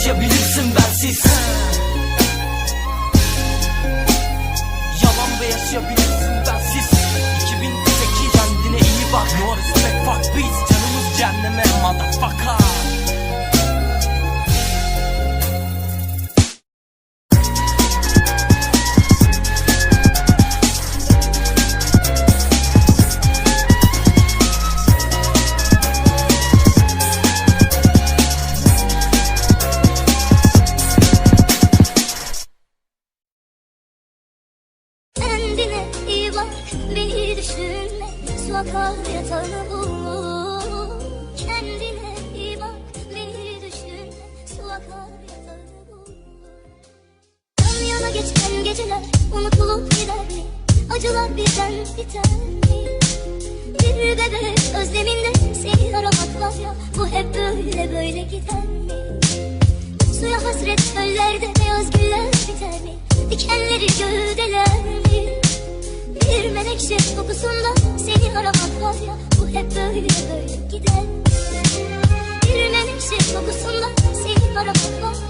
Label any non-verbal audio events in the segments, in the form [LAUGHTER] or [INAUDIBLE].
yaşayabilirsin bensiz. Yalan ve yaşayabilirsin bensiz. 2008 kendine iyi bak. No respect fuck biz Canımız cehenneme. Motherfucker geçen geceler unutulup gider mi? Acılar birden biter mi? Bir bebek özleminde seni aramak var ya Bu hep böyle böyle gider mi? Suya hasret çöllerde beyaz güller biter mi? Dikenleri gövdeler mi? Bir menekşe kokusunda seni aramak var ya Bu hep böyle böyle gider mi? Bir menekşe kokusunda seni aramak var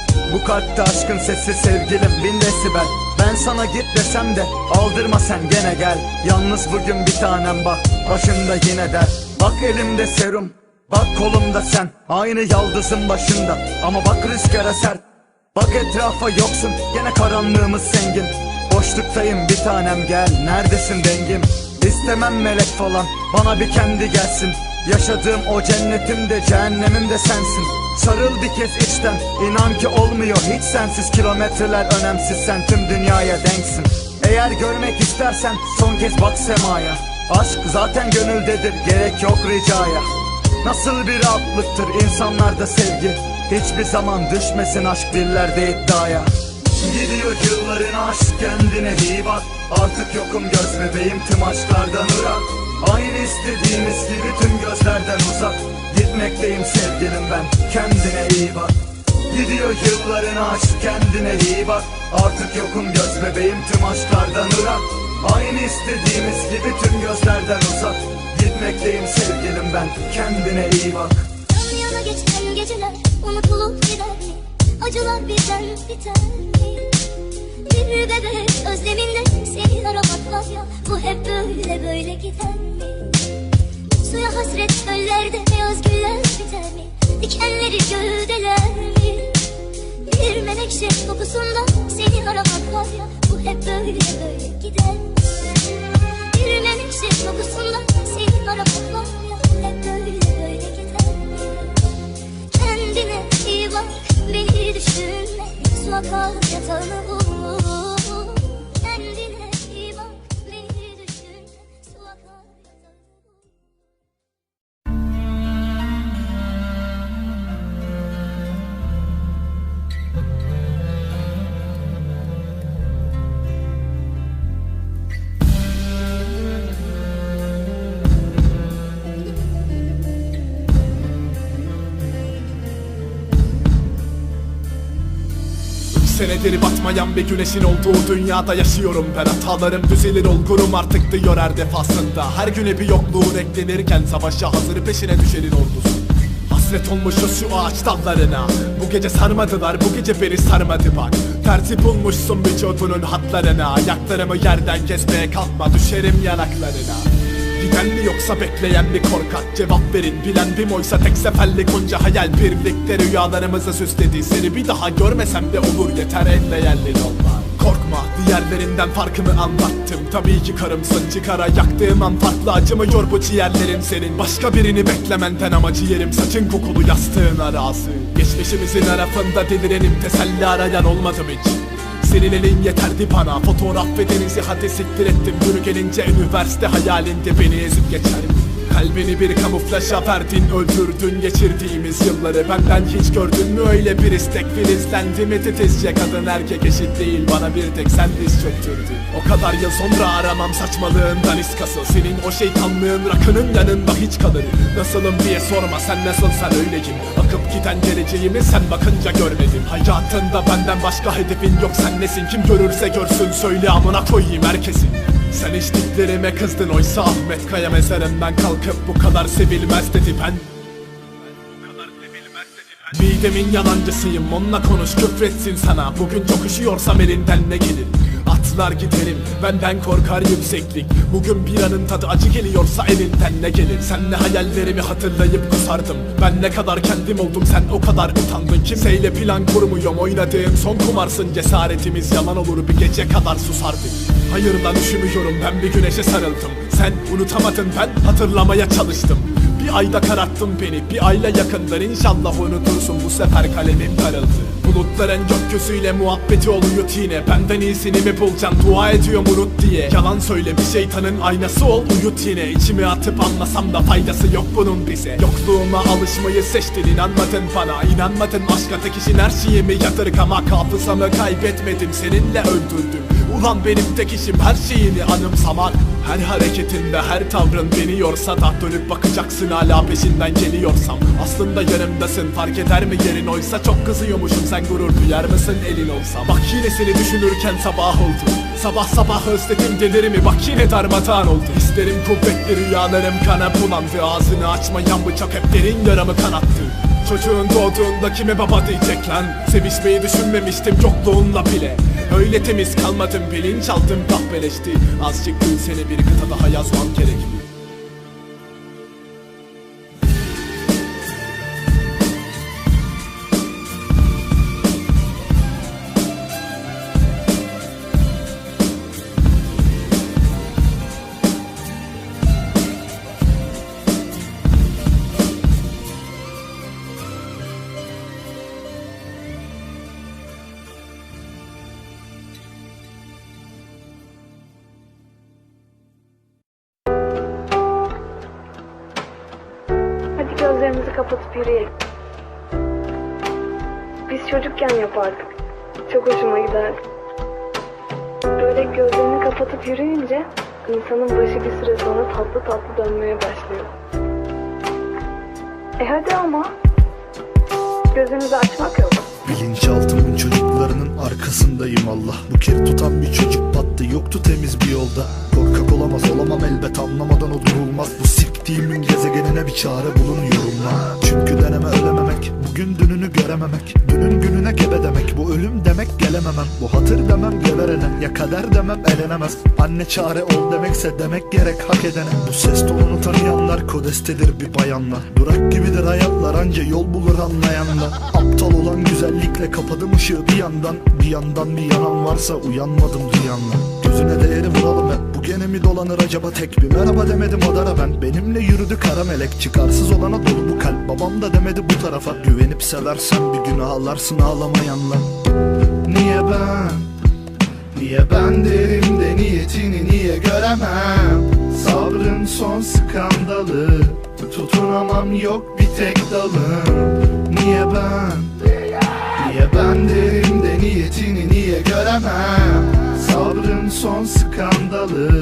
Bu kalpte aşkın sesi sevgilim bin desibel Ben sana git desem de aldırma sen gene gel. Yalnız bugün bir tanem bak başında yine der. Bak elimde serum bak kolumda sen. Aynı yaldızın başında ama bak rüzgara sert Bak etrafa yoksun gene karanlığımız zengin. Boşluktayım bir tanem gel. Neredesin dengim? İstemem melek falan bana bir kendi gelsin Yaşadığım o cennetim de cehennemim de sensin. Sarıl bir kez içten inan ki olmuyor hiç sensiz. Kilometreler önemsiz sen tüm dünyaya denksin. Eğer görmek istersen son kez bak semaya. Aşk zaten gönüldedir gerek yok ricaya. Nasıl bir rahatlıktır insanlarda sevgi. Hiçbir zaman düşmesin aşk dillerde iddiaya. Gidiyor yılların aşk kendine iyi bak. Artık yokum göz bebeğim tüm aşklardan ırak Aynı istediğimiz gibi tüm gözlerden uzak. Gitmekteyim sevgilim ben kendine iyi bak. Gidiyor yılların aşk kendine iyi bak. Artık yokum göz bebeğim tüm aşklardan ırak. Aynı istediğimiz gibi tüm gözlerden uzak. Gitmekteyim sevgilim ben kendine iyi bak. Yan yana geçen geceler unutulup gider. Mi? Acılar birden biter mi? Bir bebek özleminde seni aramak var ya Bu hep böyle böyle gider mi? Suya hasret çöllerde beyaz güller biter mi? Dikenleri gövdeler mi? Bir menekşe kokusunda seni aramak var ya Bu hep böyle böyle gider? Bir menekşe kokusunda seni aramak var ya hep böyle böyle gider? Kendine iyi bak, beni düşünme Su akar yatağını bul Senedir batmayan bir güneşin olduğu dünyada yaşıyorum ben. Hatalarım düzelir olgurum artık diyor her defasında. Her güne bir yokluğun eklenirken savaşa hazır peşine düşenin ordusu. Hasret olmuşuz şu ağaç dallarına. Bu gece sarmadılar bu gece beni sarmadı bak Tersi bulmuşsun vücudunun hatlarına. Ayaklarımı yerden kesmeye kalkma düşerim yanaklarına Giden mi yoksa bekleyen mi korkak. Cevap verin bilen bir oysa tek seferlik onca hayal. Birlikte rüyalarımızı süsledi. Seni bir daha görmesem de olur yeter en değerli olma Korkma diğerlerinden farkımı anlattım. Tabii ki karımsın çıkara yaktığım an farklı acımıyor bu ciğerlerin senin. Başka birini beklemenden ama ciğerim saçın kokulu yastığın arası Geçmişimizin arasında delirenim. Teselli arayan olmadım hiç senin elin yeterdi bana. Fotoğraf ve denizi hadi siktir ettim. Günü gelince üniversite hayalinde beni ezip geçerim Kalbini bir kamuflaja verdin öldürdün geçirdiğimiz yılları. Benden hiç gördün mü öyle bir istek? Filizlendi mi titizce? Kadın erkek eşit değil bana bir tek sen diz çöktürdün. O kadar yıl sonra aramam saçmalığından iskası Senin o şeytanlığın rakının yanında hiç kalır. Nasılım diye sorma sen nasılsan öyle kim? Akıp giden geleceğimi sen bakınca görmedim. Hayatında benden başka hedefin yok sen nesin? Kim görürse görsün söyle amına koyayım herkesin sen içtiklerime kızdın oysa Ahmet Kaya mezarından kalkıp bu kadar sevilmez dedi. Ben Midemin yalancısıyım onunla konuş küfretsin sana. Bugün çok üşüyorsam elinden ne gelir Atlar giderim benden korkar yükseklik. Bugün bir anın tadı acı geliyorsa elinden ne gelir? Senle hayallerimi hatırlayıp kusardım. Ben ne kadar kendim oldum sen o kadar utandın. Kimseyle plan kurmuyorum oynadığım son kumarsın. Cesaretimiz yalan olur bir gece kadar susardık. Hayır lan üşümüyorum ben bir güneşe sarıldım. Sen unutamadın ben hatırlamaya çalıştım. Bir ayda kararttın beni bir ayla yakından inşallah unutursun bu sefer kalemim darıldı Bulutların gökyüzüyle muhabbeti oluyor yine. Benden iyisini mi bulacaksın? Dua ediyorum unut diye. Yalan söyle bir şeytanın aynası ol uyut yine. İçime atıp anlasam da faydası yok bunun bize. Yokluğuma alışmayı seçtin inanmadın bana. İnanmadın aşka tek işin her şeyimi yadırgamak Hafızamı kaybetmedim seninle öldürdüm. Ulan benim tek işim her şeyini anımsamak. Her hareketinde her tavrın beni yorsa da Dönüp bakacaksın hala peşinden geliyorsam. Aslında yanımdasın fark eder mi yerin? Oysa Çok kızıyormuşum sen gurur duyar mısın elin olsa? Bak yine seni düşünürken sabah oldu. Sabah sabah özledim delirimi bak yine darmadağın oldu. Hislerim kuvvetli rüyalarım kana bulandı. Ağzını açmayan bıçak hep derin yaramı kanattı. Çocuğun doğduğunda kime baba diyecek lan? Sevişmeyi düşünmemiştim yokluğunla bile. Öyle temiz kalmadım bilinçaltım kahveleşti. Azıcık gün seni bir kıta daha yazmam gerekli gözlerimizi kapatıp yürüyelim. Biz çocukken yapardık. Çok hoşuma giderdi. Böyle gözlerini kapatıp yürüyünce insanın başı bir süre sonra tatlı tatlı dönmeye başlıyor. E hadi ama. Gözünüzü açmak yok. Bilinçaltımın çocuklarının arkasındayım Allah Bu kere tutan bir çocuk battı yoktu temiz bir yolda Korkak olamaz olamam elbet anlamadan o durulmaz Bu siktiğimin gezegenine bir çare bulun yorumla Çünkü deneme ölememek bugün dününü görememek Dünün gününe gebe demek. Bu ölüm demek gelememem Bu hatır demem geverene ya kader demem elenemez. Anne çare ol demekse demek gerek hak edene. Bu ses tonunu tanıyanlar kodestedir bir bayanla. Durak gibidir hayatlar anca yol bulur anlayanla. Aptal olan güzellikle kapadım ışığı bir yandan. Bir yandan bir yanan varsa uyanmadım duyanla Gözüne değeri vuralım hep bu gene mi dolanır acaba tek bir merhaba demedim adara ben. Benimle yürüdü kara melek çıkarsız olana dolu bu kalp. Babam da demedi bu tarafa. Güvenip seversen bir gün ağlarsın ağlamayanla Niye ben Niye ben derim de niyetini niye göremem? Sabrın son skandalı Tutunamam yok bir tek dalım. Niye ben? Niye ben derim de niyetini niye göremem? Sabrın son skandalı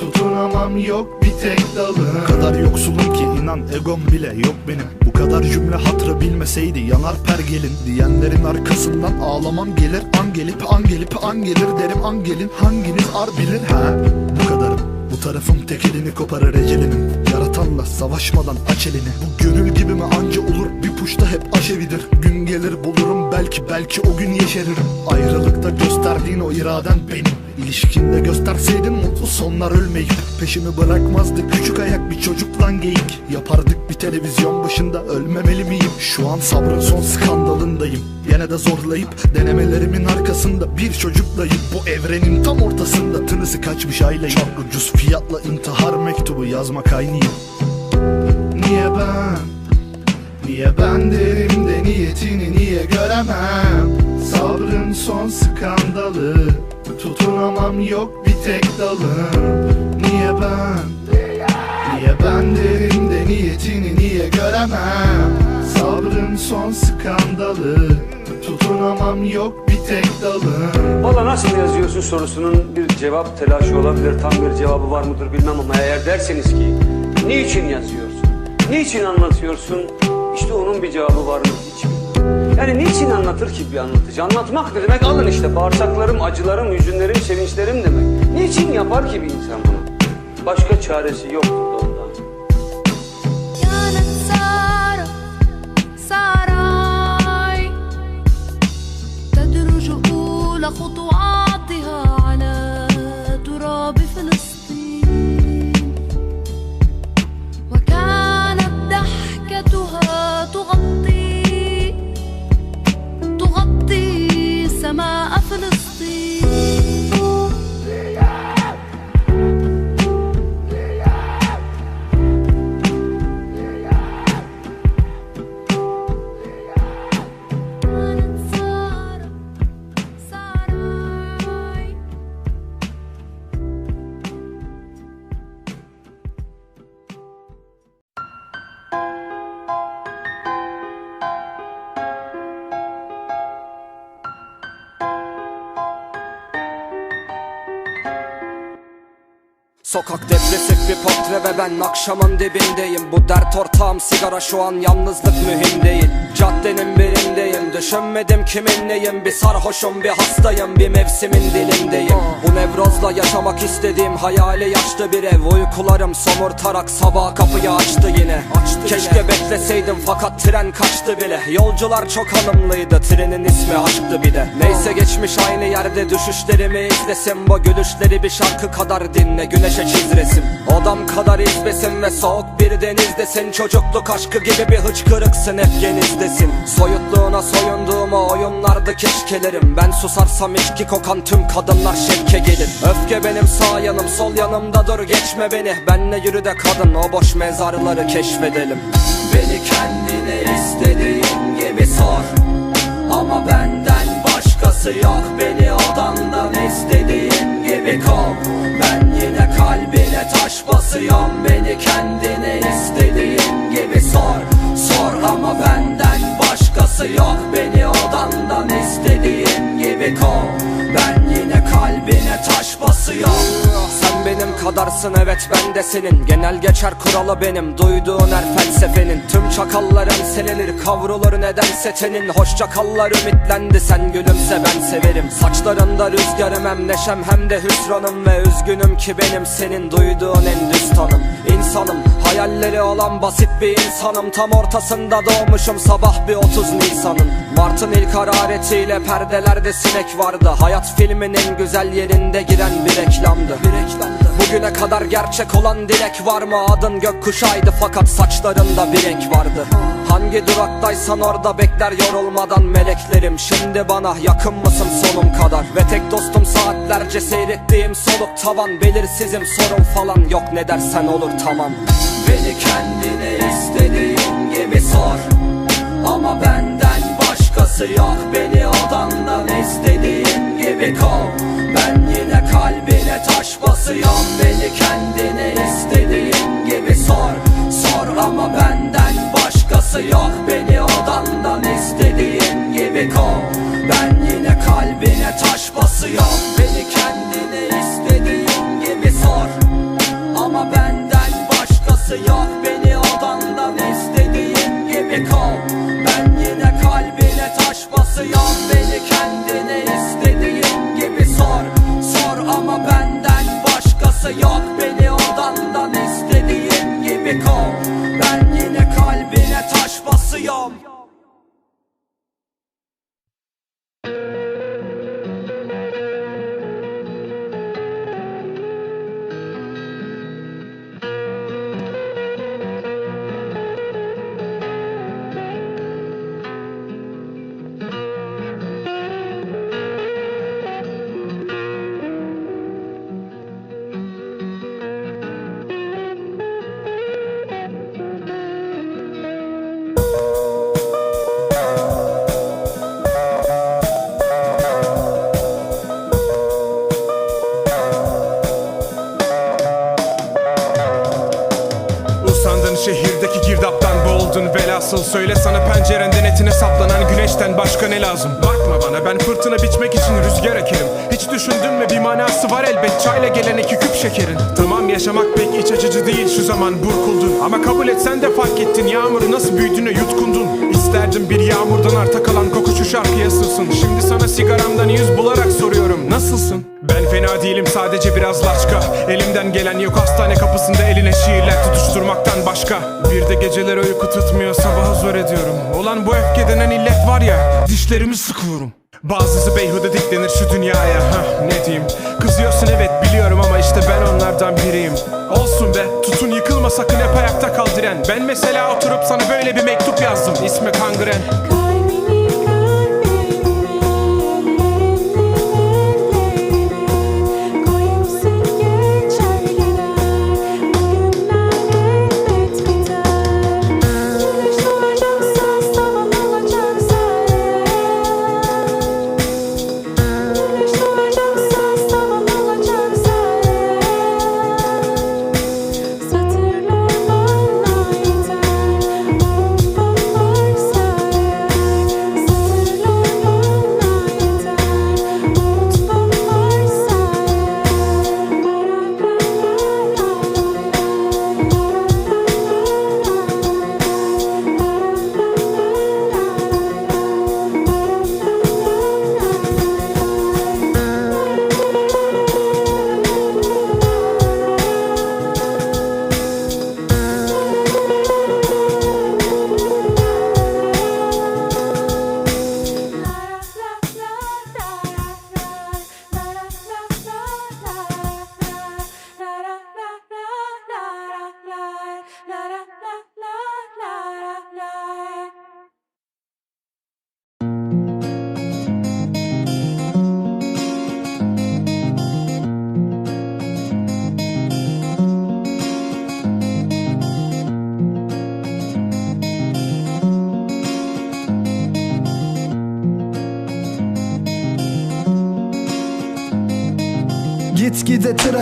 Tutunamam yok bir tek dalım. Kadar yoksulum ki inan egom bile yok benim Bu kadar cümle hatırı bilmeseydi yanar pergelin Diyenlerin arkasından ağlamam gelir An gelip an gelip an gelir derim. An gelin Hanginiz ar bilir? Ha Bu kadarım. Bu tarafım tek elini koparır ecelinin Yaratanla savaşmadan aç elini. Bu gönül gibi mi anca olur? Bir puşta hep aşevidir Gün gelir bulurum belki belki o gün yeşeririm. Ayrılıkta gösterdiğin o iraden benim İlişkinde gösterseydin mutlu sonlar ölmeyip Peşimi bırakmazdı. Küçük ayak bir çocuk lan geyik. Yapardık bir televizyon başında ölmemeli miyim? Şu an sabrın son skandalındayım. Yine de zorlayıp denemelerimin arkasında bir çocuklayım Bu evrenin tam ortasında tınısı kaçmış aileyi Çok ucuz fiyatla intihar mektubu yazmak aynıyım. Niye ben? Niye ben derim de niyetini niye göremem? Sabrın son skandalı Tutunamam yok bir tek dalım Niye ben Niye ben derim de niyetini niye göremem Sabrın son skandalı Tutunamam yok bir tek dalım Valla nasıl yazıyorsun sorusunun bir cevap telaşı olabilir. Tam bir cevabı var mıdır bilmem ama eğer derseniz ki niçin yazıyorsun? Niçin anlatıyorsun? İşte onun bir cevabı var mı hiç bilmiyorum. Yani niçin anlatır ki bir anlatıcı? Anlatmak ne demek? Alın işte bağırsaklarım, acılarım, hüzünlerim, sevinçlerim demek. Niçin yapar ki bir insan bunu? Başka çaresi yoktur da ondan. كانت Sokak depresif bir portre ve ben akşamın dibindeyim. Bu dert ortağım sigara şu an yalnızlık mühim değil. Caddenin birindeyim düşünmedim kimin neyim Bir sarhoşum bir hastayım bir mevsimin dilindeyim. Bu nevrozla yaşamak istediğim hayali yaşlı bir ev. Uykularım somurtarak sabah kapıyı açtı yine. Keşke bekleseydim fakat tren kaçtı bile. Yolcular çok hanımlıydı trenin ismi aşktı bir de. Neyse geçmiş aynı yerde düşüşlerimi izlesin. Bu gülüşleri bir şarkı kadar dinle güneşe çiz resim Odam kadar izbesin ve soğuk bir denizdesin. Çocukluk aşkı gibi bir hıçkırıksın hep genizdesin. Soyutluğuna soyunduğumu oyunlardı keşkelerim Ben susarsam içki kokan tüm kadınlar şevke gelir. Öfke benim sağ yanım sol yanımda dur geçme beni. Benle yürü de kadın o boş mezarları keşfedelim. Beni kendine istediğin gibi sor. Ama benden başkası yok. Beni odandan istediğin gibi kov. Ben yine kalbine taş basıyorum. Beni kendine istediğin gibi sor. Sor ama benden başkası yok Beni odandan istediğin gibi kov Ben yine kalbine taş basıyorum. Sen benim kadarsın evet ben de senin. Genel geçer kuralı benim. Duyduğun her felsefenin Tüm çakalların selenir. Kavrulur nedense tenin. Hoşça kallar ümitlendi. Sen gülümse ben severim. Saçlarında rüzgarım hem neşem hem de hüsranım. Ve üzgünüm ki benim senin duyduğun en düz tanım İnsanım. Hayalleri olan basit bir insanım. Tam ortasında doğmuşum. Sabah bir 30 Nisan'ın Mart'ın ilk hararetiyle perdelerde sinek vardı. Hayat filmin en güzel yerinde giren bir reklamdı. Bir reklamdı. Bugüne kadar gerçek olan dilek var mı? Adın gökkuşağıydı. Fakat saçlarında bir renk vardı Hangi duraktaysan orada bekler yorulmadan meleklerim. Şimdi bana yakın mısın sonum kadar? Ve tek dostum saatlerce seyrettiğim soluk tavan. Belirsizim sorun falan. Yok ne dersen olur tamam. Beni kendine istediğin gibi sor. Ama benden başkası yok. Beni odandan istediğin gibi kov. Ben yine kalbine taş basıyorum. Beni kendine istediğin gibi sor. Sor ama benden başkası yok Beni nasıl söyle sana pencerenden etine saplanan güneşten başka ne lazım? Bakma bana ben fırtına biçmek için rüzgar ekerim. Hiç düşündün mü bir manası var elbet çayla gelen iki küp şekerin. Tamam yaşamak pek iç açıcı değil şu zaman burkuldun. Ama kabul et sen de fark ettin yağmuru nasıl büyüdüğüne yutkundun İsterdim bir yağmurdan arta kalan koku şu şarkıya sığsın Şimdi sana sigaramdan yüz bularak soruyorum nasılsın? Fena değilim sadece biraz laçka Elimden gelen yok hastane kapısında eline şiirler tutuşturmaktan başka. Bir de geceler uyku tutmuyor sabahı zor ediyorum. Olan bu öfke denen illet var ya dişlerimi sıkıyorum. Bazısı beyhude diklenir şu dünyaya Hah ne diyeyim? Kızıyorsun evet biliyorum ama işte ben onlardan biriyim. Olsun be tutun yıkılma sakın hep ayakta kal Ben mesela oturup sana böyle bir mektup yazdım İsmi Kangren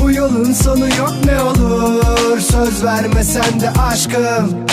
Bu yolun sonu yok ne olur. Söz vermesen de aşkım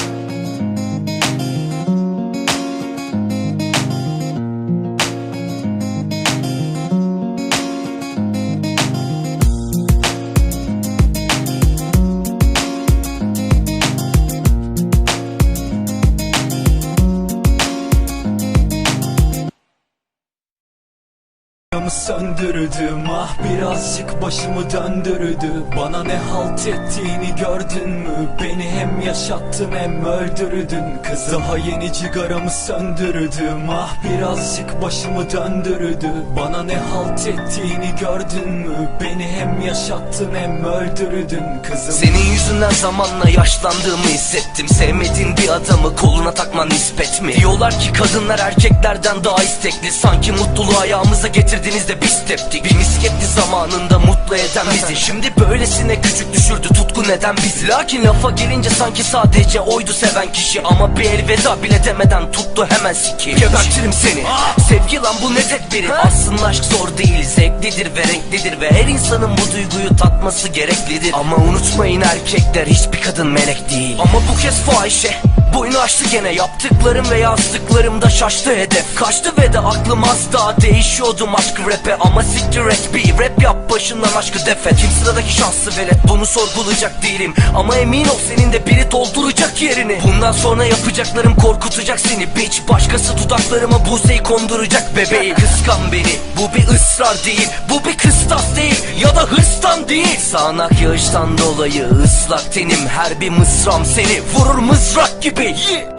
Camı söndürdüm ah birazcık başımı döndürdü. Bana ne halt ettiğini gördün mü? Beni hem yaşattın hem öldürdün. Kız daha yeni cigaramı söndürdüm ah birazcık başımı döndürdü. Bana ne halt ettiğini gördün mü? Beni hem yaşattın hem öldürdün. Kızım Senin yüzünden zamanla yaşlandığımı hissettim. Sevmediğin bir adamı koluna takman nispet mi? Diyorlar ki kadınlar erkeklerden daha istekli. Sanki mutluluğu ayağımıza getirdiğinizde biz teptik Bir misketti zamanında mutlu eden bizi. Şimdi böylesine küçük düşürdü tutku neden bizi. Lakin lafa gelince sanki sadece oydu seven kişi. Ama bir elveda bile demeden tuttu hemen siki. Gebertirim seni. Sevgi lan bu ne tedbiri? Aslında aşk zor değil. Zevklidir ve renklidir Ve her insanın bu duyguyu tatması gereklidir. Ama unutmayın erkekler hiçbir kadın melek değil. Ama bu kez fahişe Boynu açtı gene yaptıklarım ve yazdıklarımda şaştı hedef. Kaçtı ve de aklım az daha değişiyordum aşkı rap'e. Ama siktir et bir rap yap başından aşkı defet Kim sıradaki şanslı velet? Bunu sorgulayacak değilim. Ama emin ol senin de biri dolduracak yerini. Bundan sonra yapacaklarım korkutacak seni. Bitch Başkası dudaklarıma buseyi konduracak bebeğim [LAUGHS] Kıskan beni. Bu bir ısrar değil. Bu bir kıstas değil. Ya da hırstan değil. Sağanak yağıştan dolayı ıslak tenim. Her bir mısram seni vurur mızrak gibi.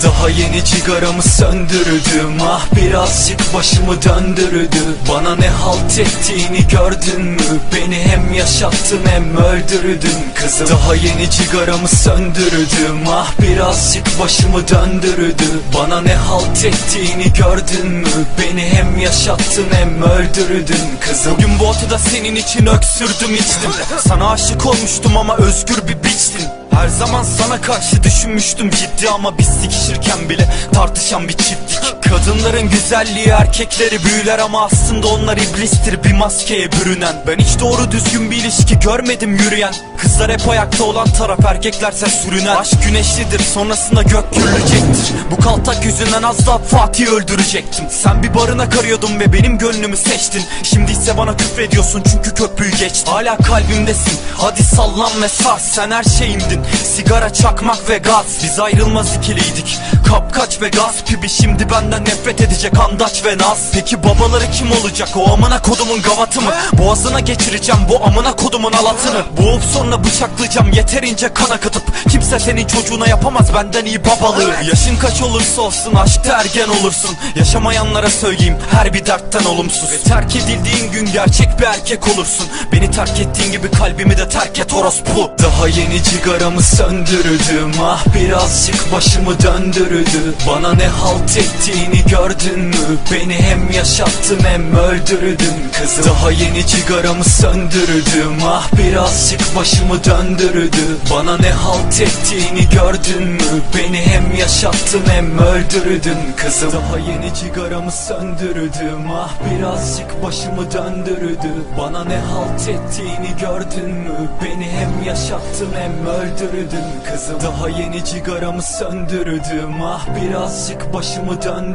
Daha yeni cigaramı söndürdüm Ah birazcık başımı döndürdü. Bana ne halt ettiğini gördün mü? Beni hem yaşattın hem öldürdün. Kızım Daha yeni cigaramı söndürdüm Ah birazcık başımı döndürdü. Bana ne halt ettiğini gördün mü? Beni hem yaşattın hem öldürdün. Kızım Bugün bu otoda senin için öksürdüm içtim. Sana aşık olmuştum ama özgür bir biçtin her zaman sana karşı düşünmüştüm. Ciddi ama biz sikişirken bile tartışan bir çiftlik Kadınların güzelliği erkekleri büyüler ama aslında onlar iblistir. Bir maskeye bürünen. Ben hiç doğru düzgün bir ilişki görmedim yürüyen. Kızlar hep ayakta olan taraf erkeklerse sürünen. Aşk güneşlidir sonrasında gök gürleyecektir Bu kaltak yüzünden az daha Fatih'i öldürecektim. Sen bir barınak arıyordun ve benim gönlümü seçtin. Şimdi ise bana küfrediyorsun çünkü köprüyü geçtin. Hala kalbimdesin. Hadi sallan ve sars sen her şeyimdin. Sigara çakmak ve gaz. Biz ayrılmaz ikiliydik. Kapkaç ve gaz pibi şimdi benden nefret edecek andaç ve naz. Peki babaları kim olacak? O amına kodumun gavatı mı? Boğazına geçireceğim bu amına kodumun alatını. Boğup sonra bıçaklayacağım yeterince kan akıtıp Kimse senin çocuğuna yapamaz benden iyi babalığı. Yaşın kaç olursa olsun aşkta ergen olursun. Yaşamayanlara söyleyeyim her bir dertten olumsuz. Ve terk edildiğin gün gerçek bir erkek olursun. Beni terk ettiğin gibi kalbimi de terk et orospu. Daha yeni cigaramı söndürdüm Ah birazcık başımı döndürdü. Bana ne halt ettiğini gördün mü? Beni hem yaşattın hem öldürdün. Kızım Daha yeni cigaramı söndürdüm. Ah birazcık başımı döndürdü. Bana ne halt ettiğini gördün mü? Beni hem yaşattın hem öldürdün. Kızım Daha yeni cigaramı söndürdüm. Ah birazcık başımı döndürdü. Bana ne halt ettiğini gördün mü? Beni hem yaşattın hem öldürdün. Kızım Daha yeni cigaramı söndürdüm. Ah birazcık başımı döndürdü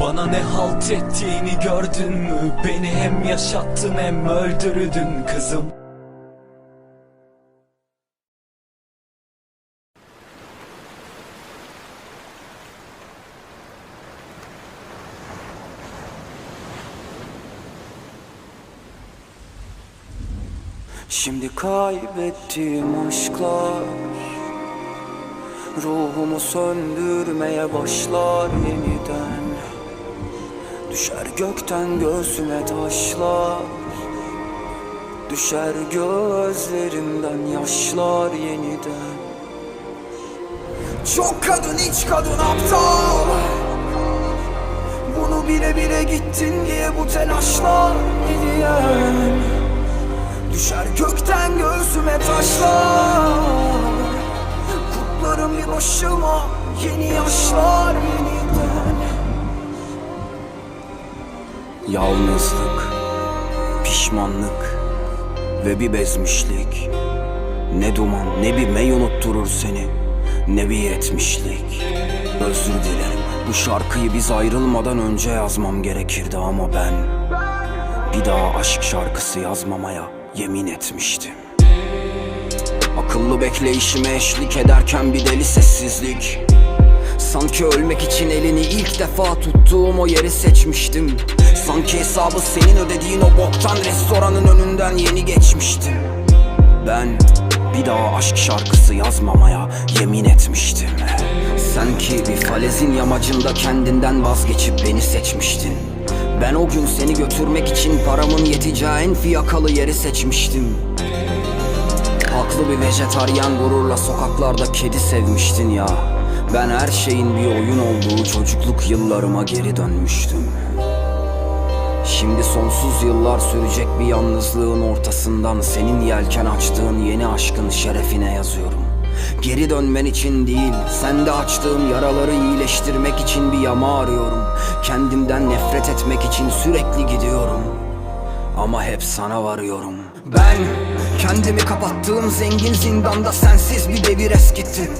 Bana ne halt ettiğini gördün mü? Beni hem yaşattın hem öldürdün kızım. Şimdi kaybettiğim aşklar Ruhumu söndürmeye başlar yeniden Düşer gökten göğsüme taşlar. Düşer gözlerimden yaşlar yeniden. Çok kadın iç kadın aptal. Bunu bile bile gittin diye bu telaşlar diyen Düşer gökten göğsüme taşlar. Kutlarım bir başıma Yeni yaşlar Yalnızlık Pişmanlık ve bir bezmişlik. Ne duman ne bir mey unutturur seni. Ne bir yetmişlik. Özür dilerim bu şarkıyı biz ayrılmadan önce yazmam gerekirdi ama ben Bir daha aşk şarkısı yazmamaya yemin etmiştim. Akıllı bekleyişime eşlik ederken bir deli sessizlik. Sanki ölmek için elini ilk defa tuttuğum o yeri seçmiştim Sanki hesabı senin ödediğin o boktan restoranın önünden yeni geçmiştim Ben bir daha aşk şarkısı yazmamaya yemin etmiştim. Sen ki bir falezin yamacında kendinden vazgeçip beni seçmiştin. Ben o gün seni götürmek için paramın yeteceği en fiyakalı yeri seçmiştim. Haklı bir vejetaryen gururla sokaklarda kedi sevmiştin ya. Ben her şeyin bir oyun olduğu çocukluk yıllarıma geri dönmüştüm Şimdi sonsuz yıllar sürecek bir yalnızlığın ortasından Senin yelken açtığın yeni aşkın şerefine yazıyorum. Geri dönmen için değil, sende açtığım yaraları iyileştirmek için bir yama arıyorum. Kendimden nefret etmek için sürekli gidiyorum. Ama hep sana varıyorum. Ben kendimi kapattığım zengin zindanda sensiz bir devir eskitti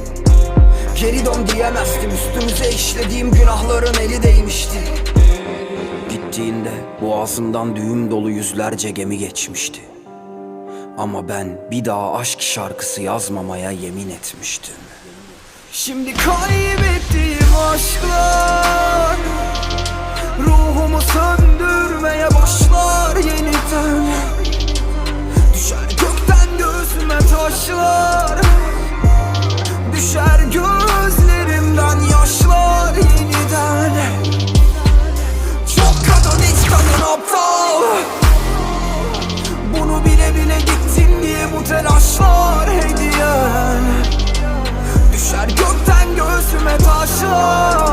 Geri dön diyemezdim üstümüze işlediğim günahların eli değmişti Gittiğinde boğazımdan düğüm dolu yüzlerce gemi geçmişti. Ama ben bir daha aşk şarkısı yazmamaya yemin etmiştim. Şimdi kaybettiğim aşklar Ruhumu söndürmeye başlar show.